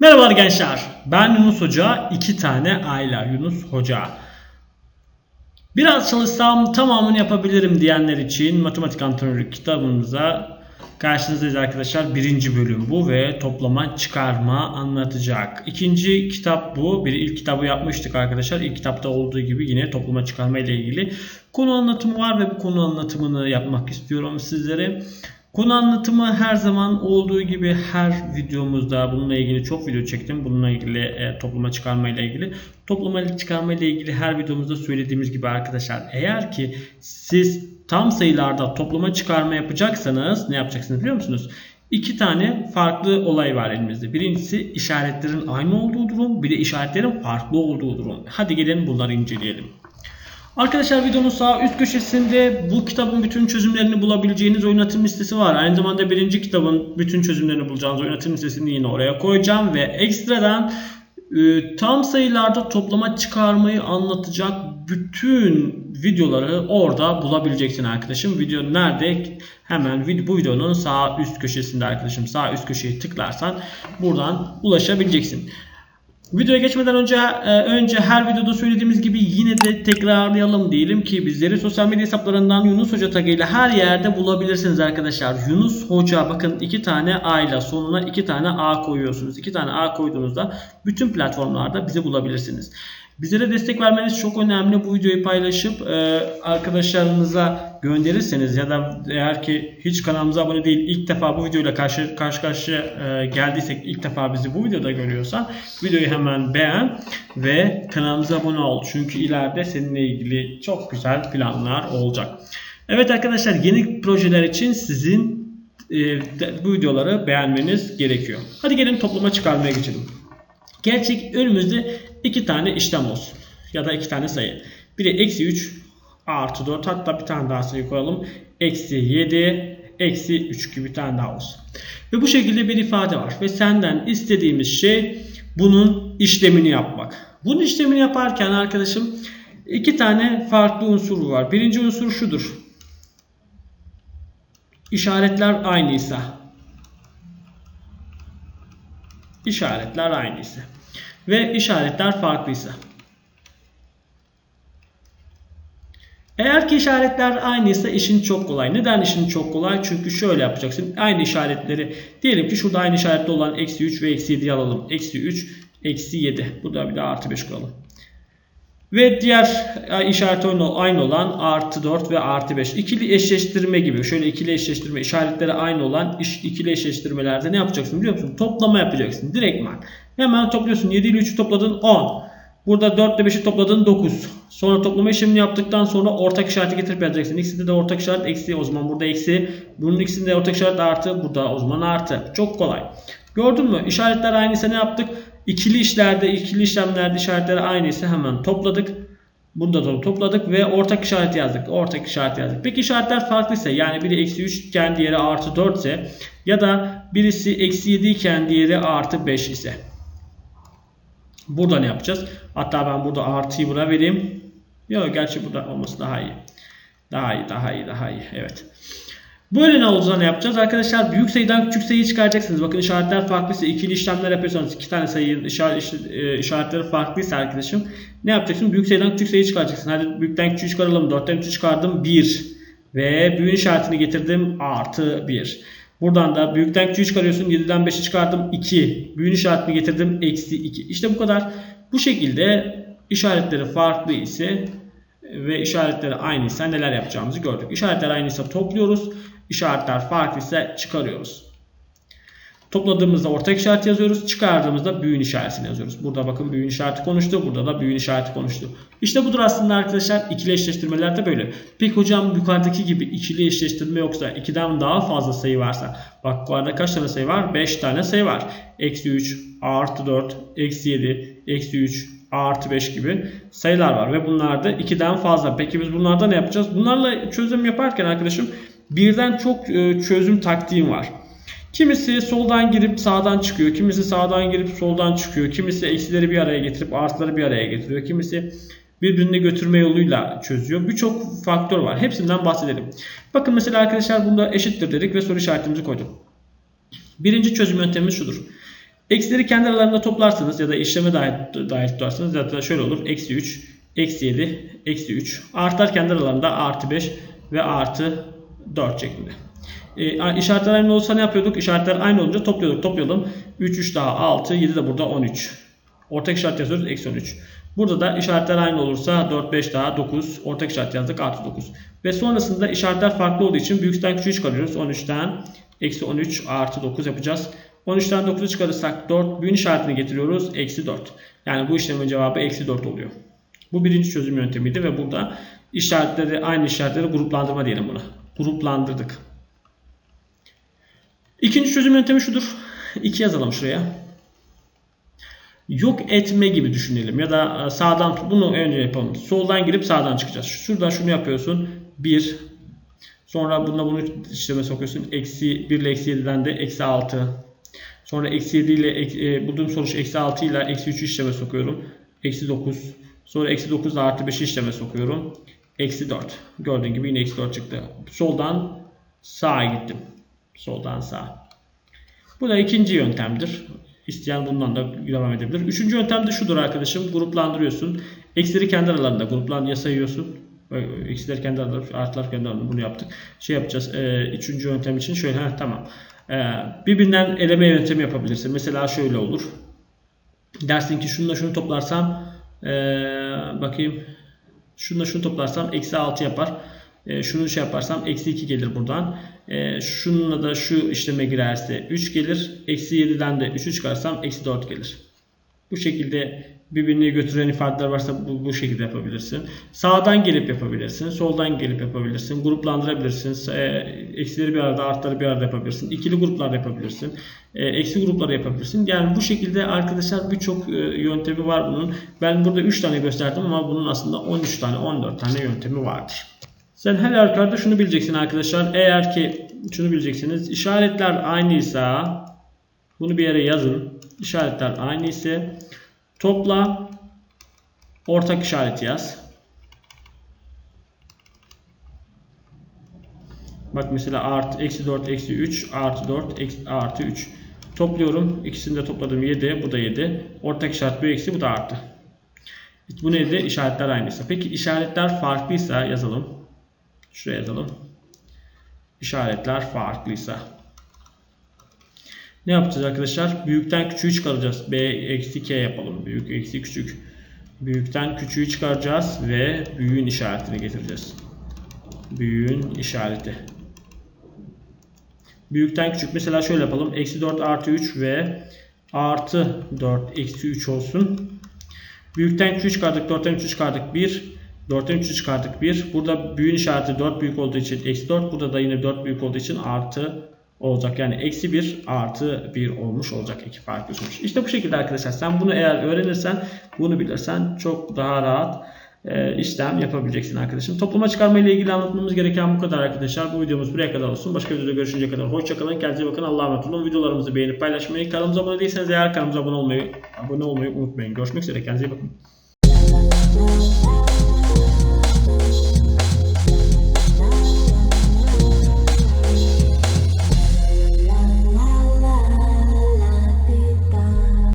Merhabalar gençler. Ben Yunus Hoca. iki tane Ayla Yunus Hoca. Biraz çalışsam tamamını yapabilirim diyenler için matematik antrenörlük kitabımıza karşınızdayız arkadaşlar. Birinci bölüm bu ve toplama çıkarma anlatacak. İkinci kitap bu. Bir ilk kitabı yapmıştık arkadaşlar. İlk kitapta olduğu gibi yine toplama çıkarma ile ilgili konu anlatımı var ve bu konu anlatımını yapmak istiyorum sizlere. Konu anlatımı her zaman olduğu gibi her videomuzda bununla ilgili çok video çektim. Bununla ilgili e, topluma çıkarma ile ilgili. Topluma çıkarma ile ilgili her videomuzda söylediğimiz gibi arkadaşlar eğer ki siz tam sayılarda topluma çıkarma yapacaksanız ne yapacaksınız biliyor musunuz? İki tane farklı olay var elimizde. Birincisi işaretlerin aynı olduğu durum, bir de işaretlerin farklı olduğu durum. Hadi gelin bunları inceleyelim. Arkadaşlar videonun sağ üst köşesinde bu kitabın bütün çözümlerini bulabileceğiniz oynatım listesi var. Aynı zamanda birinci kitabın bütün çözümlerini bulacağınız oynatım listesini yine oraya koyacağım. Ve ekstradan e, tam sayılarda toplama çıkarmayı anlatacak bütün videoları orada bulabileceksin arkadaşım. Video nerede? Hemen bu videonun sağ üst köşesinde arkadaşım. Sağ üst köşeyi tıklarsan buradan ulaşabileceksin. Videoya geçmeden önce e, önce her videoda söylediğimiz gibi yine de tekrarlayalım diyelim ki bizleri sosyal medya hesaplarından Yunus Hoca tagıyla her yerde bulabilirsiniz arkadaşlar. Yunus Hoca bakın iki tane A ile sonuna iki tane A koyuyorsunuz. İki tane A koyduğunuzda bütün platformlarda bizi bulabilirsiniz. Bizlere destek vermeniz çok önemli. Bu videoyu paylaşıp e, arkadaşlarınıza gönderirseniz ya da eğer ki hiç kanalımıza abone değil ilk defa bu videoyla karşı karşı karşıya e, geldiysek ilk defa bizi bu videoda görüyorsan videoyu hemen beğen ve kanalımıza abone ol. Çünkü ileride seninle ilgili çok güzel planlar olacak. Evet arkadaşlar yeni projeler için sizin e, bu videoları beğenmeniz gerekiyor. Hadi gelin topluma çıkarmaya geçelim. Gerçek önümüzde iki tane işlem olsun. Ya da iki tane sayı. Biri eksi 3 artı 4 hatta bir tane daha sayı koyalım. Eksi 7 eksi 3 gibi bir tane daha olsun. Ve bu şekilde bir ifade var. Ve senden istediğimiz şey bunun işlemini yapmak. Bunun işlemini yaparken arkadaşım iki tane farklı unsur var. Birinci unsur şudur. İşaretler aynıysa. İşaretler aynıysa ve işaretler farklıysa. Eğer ki işaretler aynıysa işin çok kolay. Neden işin çok kolay? Çünkü şöyle yapacaksın. Aynı işaretleri diyelim ki şurada aynı işaretli olan eksi 3 ve eksi 7'yi alalım. Eksi 3, eksi 7. Burada bir de artı 5 kuralım. Ve diğer işareti aynı olan artı 4 ve artı 5. İkili eşleştirme gibi. Şöyle ikili eşleştirme işaretleri aynı olan ikili eşleştirmelerde ne yapacaksın biliyor musun? Toplama yapacaksın. Direktman. Hemen topluyorsun. 7 ile 3'ü topladın 10. Burada 4 ile 5'i topladın 9. Sonra toplama işlemini yaptıktan sonra ortak işareti getirip yazacaksın. İkisinde de ortak işaret eksi. O zaman burada eksi. Bunun ikisinde de ortak işaret artı. Burada o zaman artı. Çok kolay. Gördün mü? İşaretler aynıysa ne yaptık? İkili işlerde, ikili işlemlerde işaretleri aynıysa hemen topladık. Burada da topladık ve ortak işaret yazdık. Ortak işaret yazdık. Peki işaretler farklıysa yani biri eksi 3 iken diğeri artı 4 ise ya da birisi eksi 7 iken diğeri artı 5 ise. Burada ne yapacağız? Hatta ben burada artıyı buna vereyim. Yok gerçi burada olması daha iyi. Daha iyi, daha iyi, daha iyi. Evet. Böyle ne olacağını yapacağız? Arkadaşlar büyük sayıdan küçük sayıyı çıkaracaksınız. Bakın işaretler farklıysa ikili işlemler yapıyorsanız iki tane sayı işaret, e, işaretleri farklıysa arkadaşım ne yapacaksın? Büyük sayıdan küçük sayıyı çıkaracaksın. Hadi büyükten küçüğü çıkaralım. 4'ten 3'ü çıkardım 1 ve büyüğün işaretini getirdim artı 1. Buradan da büyükten küçüğü çıkarıyorsun. 7'den 5'i çıkardım 2. Büyüğün işaretini getirdim eksi 2. İşte bu kadar. Bu şekilde işaretleri farklı ise ve işaretleri aynıysa neler yapacağımızı gördük. İşaretler aynıysa topluyoruz. İşaretler farklıysa çıkarıyoruz. Topladığımızda ortak işaret yazıyoruz. Çıkardığımızda büyüğün işaretini yazıyoruz. Burada bakın büyüğün işareti konuştu. Burada da büyüğün işareti konuştu. İşte budur aslında arkadaşlar ikili eşleştirmeler de böyle. Peki hocam yukarıdaki gibi ikili eşleştirme yoksa 2'den daha fazla sayı varsa. Bak yukarıda kaç tane sayı var? 5 tane sayı var. Eksi 3, artı 4, eksi 7, eksi 3, artı 5 gibi sayılar var. Ve bunlar da 2'den fazla. Peki biz bunlarda ne yapacağız? Bunlarla çözüm yaparken arkadaşım birden çok e, çözüm taktiğim var. Kimisi soldan girip sağdan çıkıyor. Kimisi sağdan girip soldan çıkıyor. Kimisi eksileri bir araya getirip artıları bir araya getiriyor. Kimisi birbirini götürme yoluyla çözüyor. Birçok faktör var. Hepsinden bahsedelim. Bakın mesela arkadaşlar bunda eşittir dedik ve soru işaretimizi koyduk. Birinci çözüm yöntemimiz şudur. Eksileri kendi aralarında toplarsınız ya da işleme dahil, dahil tutarsınız ya da şöyle olur. Eksi 3, eksi 7, eksi 3. Artar kendi aralarında artı 5 ve artı 4 şeklinde. E, işaretler aynı olsa ne yapıyorduk? İşaretler aynı olunca topluyorduk. Toplayalım. 3, 3 daha 6, 7 de burada 13. Ortak işaret yazıyoruz. Eksi 13. Burada da işaretler aynı olursa 4, 5 daha 9. Ortak işaret yazdık. Artı 9. Ve sonrasında işaretler farklı olduğu için büyükten küçüğü çıkarıyoruz. 13'ten eksi 13 artı 9 yapacağız. 13'ten 9'u çıkarırsak 4 büyük işaretini getiriyoruz. Eksi 4. Yani bu işlemin cevabı eksi 4 oluyor. Bu birinci çözüm yöntemiydi ve burada işaretleri aynı işaretleri gruplandırma diyelim buna. Gruplandırdık. İkinci çözüm yöntemi şudur. 2 yazalım şuraya. Yok etme gibi düşünelim ya da sağdan bunu önce yapalım. Soldan girip sağdan çıkacağız. Şuradan şunu yapıyorsun. 1 Sonra bununla bunu işleme sokuyorsun. Eksi 1 ile eksi 7'den de eksi 6. Sonra eksi 7 ile e, bulduğum sonuç eksi 6 ile eksi 3'ü işleme sokuyorum. Eksi 9. Sonra eksi 9 ile artı 5'i işleme sokuyorum. Eksi 4. Gördüğün gibi yine eksi 4 çıktı. Soldan sağa gittim. Soldan sağa. Bu da ikinci yöntemdir. İsteyen bundan da devam edebilir. Üçüncü yöntem de şudur arkadaşım. Gruplandırıyorsun. Eksileri kendi aralarında gruplan sayıyorsun. Eksiler kendi aralarında, artılar kendi aralarında bunu yaptık. Şey yapacağız. E, üçüncü yöntem için şöyle. Heh, tamam. E, birbirinden eleme yöntemi yapabilirsin. Mesela şöyle olur. Dersin ki şununla şunu toplarsam e, bakayım şununla şunu toplarsam eksi 6 yapar. E, şunu şey yaparsam eksi 2 gelir buradan. E, şununla da şu işleme girerse 3 gelir. Eksi 7'den de 3'ü çıkarsam eksi 4 gelir. Bu şekilde birbirini götüren ifadeler varsa bu, bu şekilde yapabilirsin. Sağdan gelip yapabilirsin. Soldan gelip yapabilirsin. Gruplandırabilirsin. E, eksileri bir arada artları bir arada yapabilirsin. İkili gruplar yapabilirsin. E, eksi grupları yapabilirsin. Yani bu şekilde arkadaşlar birçok e, yöntemi var bunun. Ben burada 3 tane gösterdim ama bunun aslında 13 tane 14 tane yöntemi vardır. Sen her halükarda şunu bileceksin arkadaşlar. Eğer ki şunu bileceksiniz. İşaretler aynıysa bunu bir yere yazın. İşaretler aynı ise topla ortak işareti yaz. Bak mesela artı eksi 4 eksi 3 artı 4 eksi, artı 3. Topluyorum. İkisini de topladım 7. Bu da 7. Ortak işaret bu eksi bu da artı. Bu neydi? İşaretler aynıysa. Peki işaretler farklıysa yazalım. Şuraya yazalım. İşaretler farklıysa. Ne yapacağız arkadaşlar? Büyükten küçüğü çıkaracağız. B eksi K yapalım. Büyük eksi küçük. Büyükten küçüğü çıkaracağız ve büyüğün işaretini getireceğiz. Büyüğün işareti. Büyükten küçük. Mesela şöyle yapalım. Eksi 4 artı 3 ve artı 4 eksi 3 olsun. Büyükten küçüğü çıkardık. 4'ten 3'ü çıkardık. 1. 4'ten 3'ü çıkardık 1. Burada büyüğün işareti 4 büyük olduğu için eksi 4. Burada da yine 4 büyük olduğu için artı olacak. Yani eksi 1 artı 1 olmuş olacak iki farklı sonuç. İşte bu şekilde arkadaşlar. Sen bunu eğer öğrenirsen, bunu bilirsen çok daha rahat e, işlem yapabileceksin arkadaşım. Toplama çıkarma ile ilgili anlatmamız gereken bu kadar arkadaşlar. Bu videomuz buraya kadar olsun. Başka videoda görüşünceye kadar hoşçakalın. Kendinize bakın. Allah'a emanet olun. Videolarımızı beğenip paylaşmayı, kanalımıza abone değilseniz eğer kanalımıza abone olmayı, abone olmayı unutmayın. Görüşmek üzere. Kendinize iyi bakın.